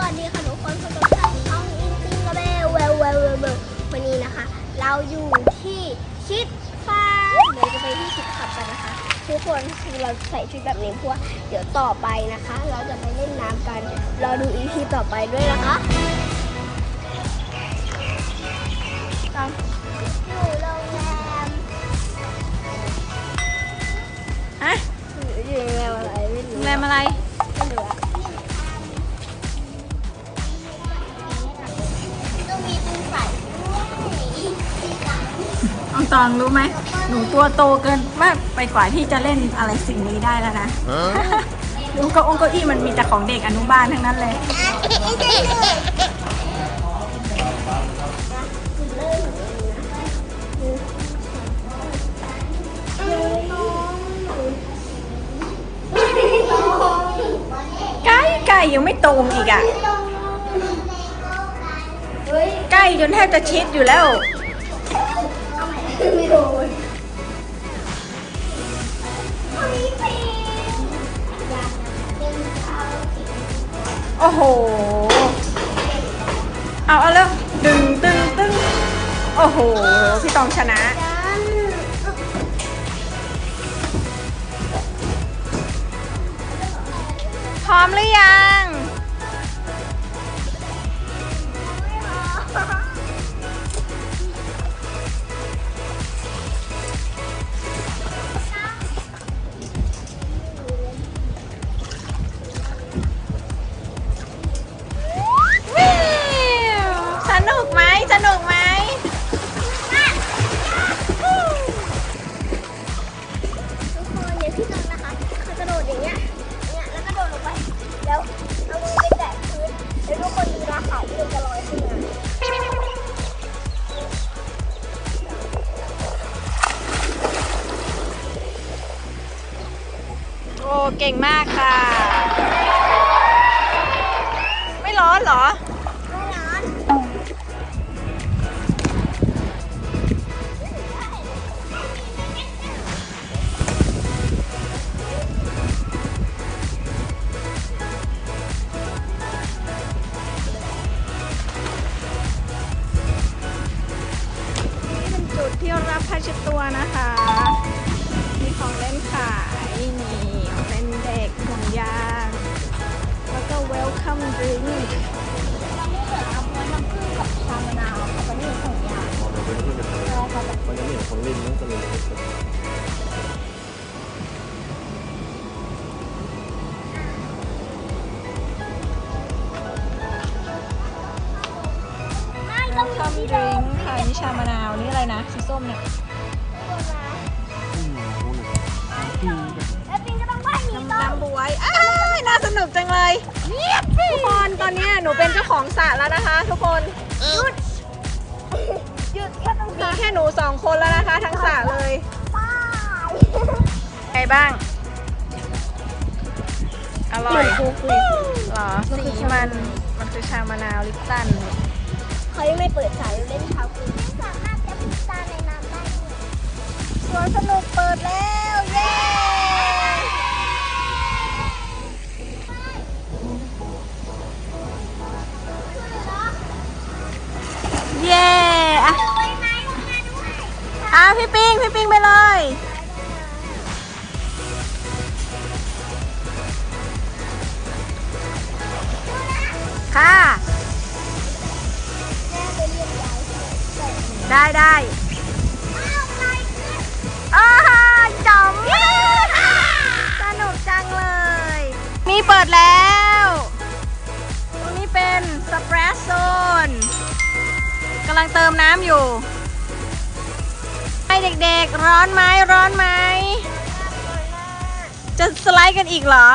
วัสดีค่ะทุกคนขอต้อนรับช่องอินติงกระเบลเวลเวลเวลเวลวันนี้นะคะ เราอยู่ที่ชิดฟ้าร์มเดี๋ยวจะไปที่ชิดขับกันนะคะ ทุกคนคือเราใส่ชุดแบบนี้เพราะว่าเดี๋ยวต่อไปนะคะ เราจะไปเล่นน้ำกัน รอดูอีพีต่อไปด้วยนะคะตอนอยู่โรงแรมฮะอยู่โรงแรมอะไรไม่โรรู้งแรมอะไรไม่รู้ ตองรู้ไหม หนูตัวโตเกินมากไปกว่าที่จะเล่นอะไรสิ่งนี้ได้แล้วนะดูเก้าองเก้าอี้มันมีแต่ของเด็กอนุบาลทั้งนั้นเลยใกล้ใกล้ยังไม่โตมอีกอะเฮ้ยใกล้จนแทบจะชิดอยู่แล้ว ไม่โดนโอ้โห เอาเอาเลยดึงตึงตึงโอ้โห พี่ตองชนะ พร้อมหรือยัง ก่งมากค่ะ ไม่ร้อนเหรอ ไม่ร้อน นี่เป็นจุดที่รับผ้าเช็ดตัวนะคะ นี่คือเอาไว้น้ำผึ้งกับชามะนาวเอาไปนี่ของยามันยังไม่เห็นคนเล่นนั่นก็เลยไม่ต้องอยู่ welcome ที่เดิม drink ค่ะนี่ชามะนาวนี่อะไรนะสีส้มเนี่ยแล้ปิงก็ต้องว่าหนีน้ำต่อน้ำบวยอ้า ยน่าสนุกจังเลยทุกคนตอนเนี้ยหนูเป็นเจ้าของสระแล้วนะคะ ทุกคนหยุดหยุดแค่ตรงมีแค่หนูสองคนแล้วนะคะ ทั้งสระเลยป้ายไงบ้าง อร่อยคุกเลยเหรอสีมันมันคือชามะนาวลิปตันเขายังไม่เปิดสายเล่นเท้าคุณสามารถจะพิจารในน้ำได้ด้วยสวนสนุกเปิดแล้ว เย้ อะพี่ปิงพี่ปิงไปเลย ค่ะ ได้ได้อ้าวไปขึ้นอ้าจอมสนุกจังเลย นี่เปิดแล้ว ตรงนี้เป็นสเปรสโซนกำลังเติมน้ำอยู่ เด็กๆ ร้อนไหมร้อนไหม จะสไลด์กันอีกเหรอ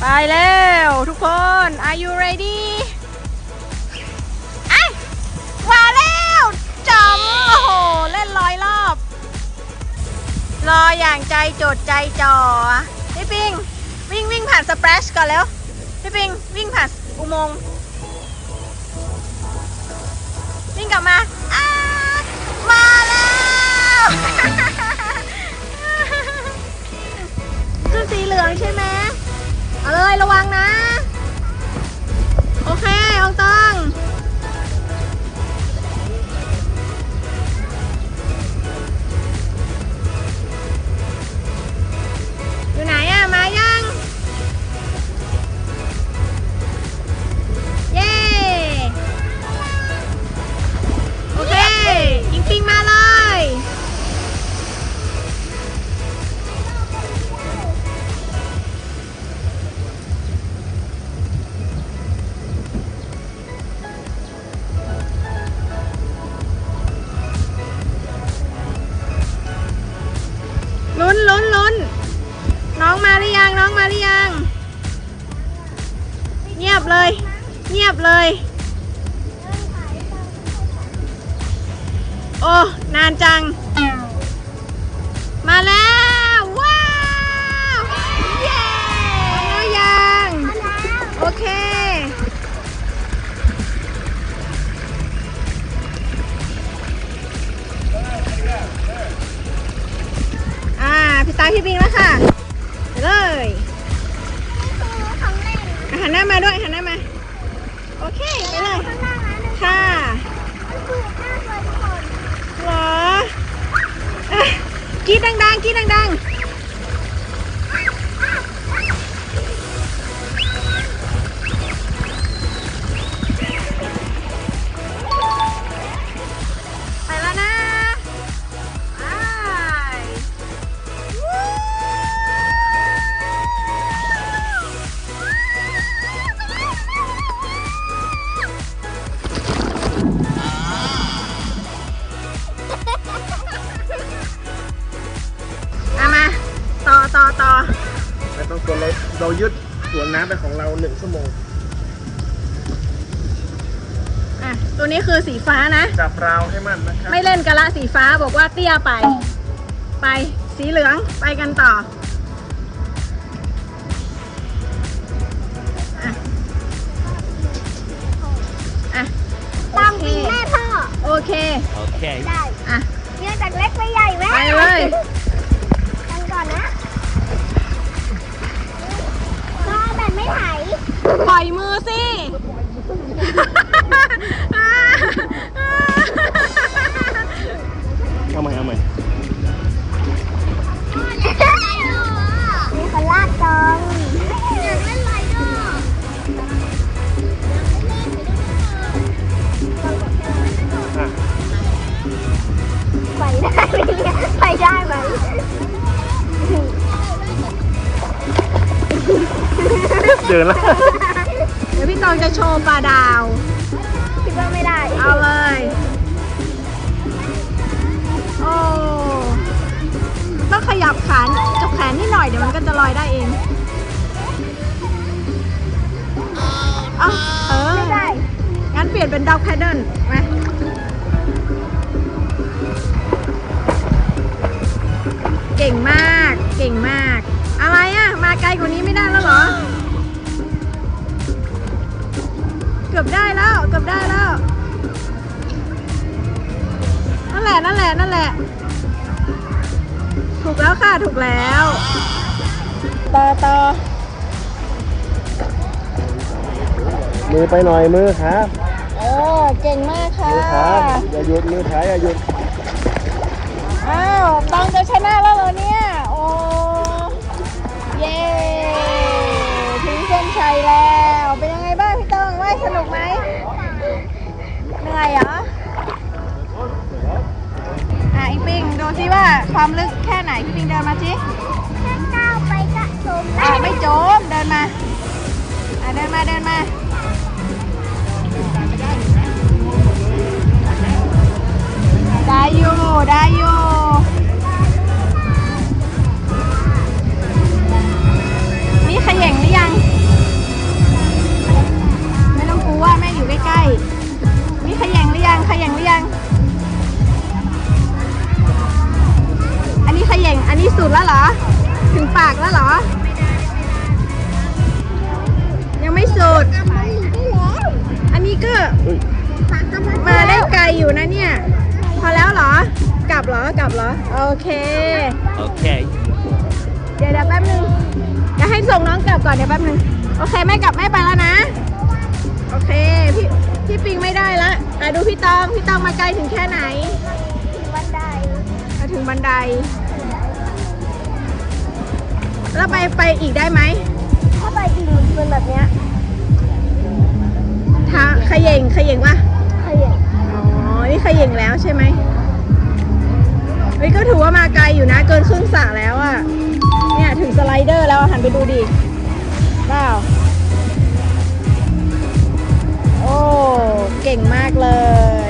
ไปแล้วทุกคน are you ready รออย่างใจจดใจจ่อพี่ปิงวิ่งวิ่งผ่านสเปรชก่อนแล้วพี่ปิงวิ่งผ่านอุโมงค์วิ่งกลับมา นานจัง มาแล้ว ว้าว เย้แล้วยัง โอเค อ่า พี่ตาพี่บิงแล้วค่ะไปเลยอะหันหน้ามาด้วยหันหน้ามา โอเค ไปเลย เอามา ต่อต่อต่อไม่ต้องกลัวเราเรายึดสวนน้ำเป็นของเราหนึ่งชั่วโมง อะ ตัวนี้คือสีฟ้านะ จับราวให้มันนะครับ ไม่เล่นกันละสีฟ้าบอกว่าเตี้ยไป ไปสีเหลืองไปกันต่ออ่ เคโอเคได้อะเยอะจากเล็กไปใหญ่แม่ไปเลยกันก่อนนะก็แบบไม่ไหลปล่อยมือสิ เอาใหม่เอาใหม่มีคนลากจอง เดินแล้วเดี๋ยวพี่ตองจะโชว์ปลาดาว คิดว่าไม่ได้เอาเลย โอ้ ต้องขยับขาจับแขนนิดหน่อยเดี๋ยวมันก็จะลอยได้เองเอาเออ ไม่ได้งั้นเปลี่ยนเป็นด็อกแพดเดิลไหมเก่งมาก เก่งมาก อะไรอะมาไกลกว่านี้ไม่ได้แล้วเหรอ เกือบได้แล้ว เกือบได้แล้ว นั่นแหละ นั่นแหละ นั่นแหละ ถูกแล้วค่ะ ถูกแล้ว ต่อต่อมือไปหน่อยมือครับเออเก่งมากค่ะมือครับอย่าหยุดมือขาอย่าหยุด อ้าวตองจะชนะแล้วเหรอเนี่ย โอ้ เย้ ถึงเส้นชัยแล้ว เป็นยังไงบ้างพี่ตองว่ายสนุกไหม เหนื่อยเหรออะอีปิงดูซิว่าความลึกแค่ไหนพี่ปิงเดินมาสิแค่ก้าวไปก็จมอะได้ไม่โจมเดินมาอะเดินมาเดินมา อยู่นะเนี่ย พอแล้วเหรอ กลับเหรอกลับเหรอ โอเค Okay. เดี๋ยวเดี๋ยวแป๊บนึงจะให้ส่งน้องกลับก่อนเดี๋ยวแป๊บนึง โอเคแม่กลับแม่ไปแล้วนะ โอเค พี่พี่ปิงไม่ได้ละอะดูพี่ตอง พี่ตองมาไกลถึงแค่ไหนบันไดมาถึงบันได แล้วไปไปอีกได้ไหม ถ้าไปอีกมันเป็นแบบเนี้ยทางขย่งขย่งวะ เฮ้ยก็ถือว่ามาไกลอยู่นะ เกินครึ่งสระแล้วอะเนี่ยถึงสไลเดอร์แล้วหันไปดูดิเปล่าโอ้ เก่งมากเลย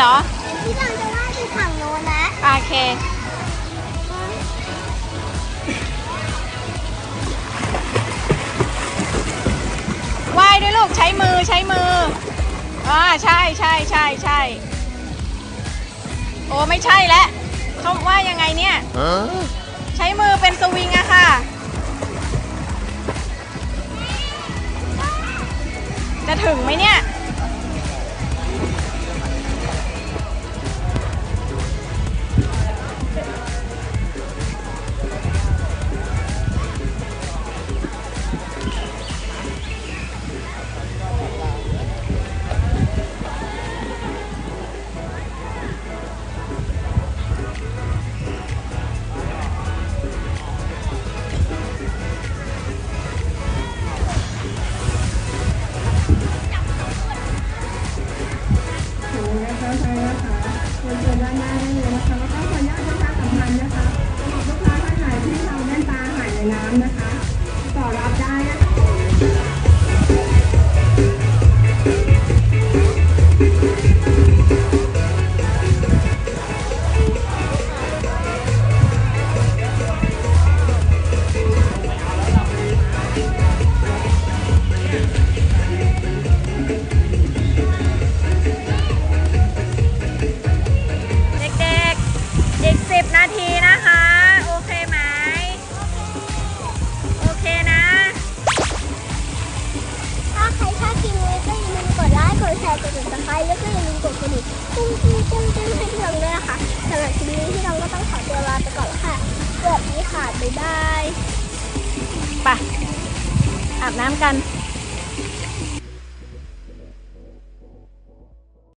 เหรอ พี่จำจะว่าไปฝั่งโน้นนะโอเค ว่ายด้วยลูกใช้มือใช้มือ อ่าใช่ใช่ใช่ใช่ โอ้ไม่ใช่แล้วเขาว่ายังไงเนี่ย Huh? ใช้มือเป็นสวิงอะค่ะ จะถึงไหมเนี่ย ใช้นะคะเรียนเชิด้านหน้าเลยนะคะแล้วก็ขออนุญาตประชาสัมพันธ์นะคะสำหรับลูกค้าท่านไหนที่ทำแว่นตาหายในน้ำนะคะ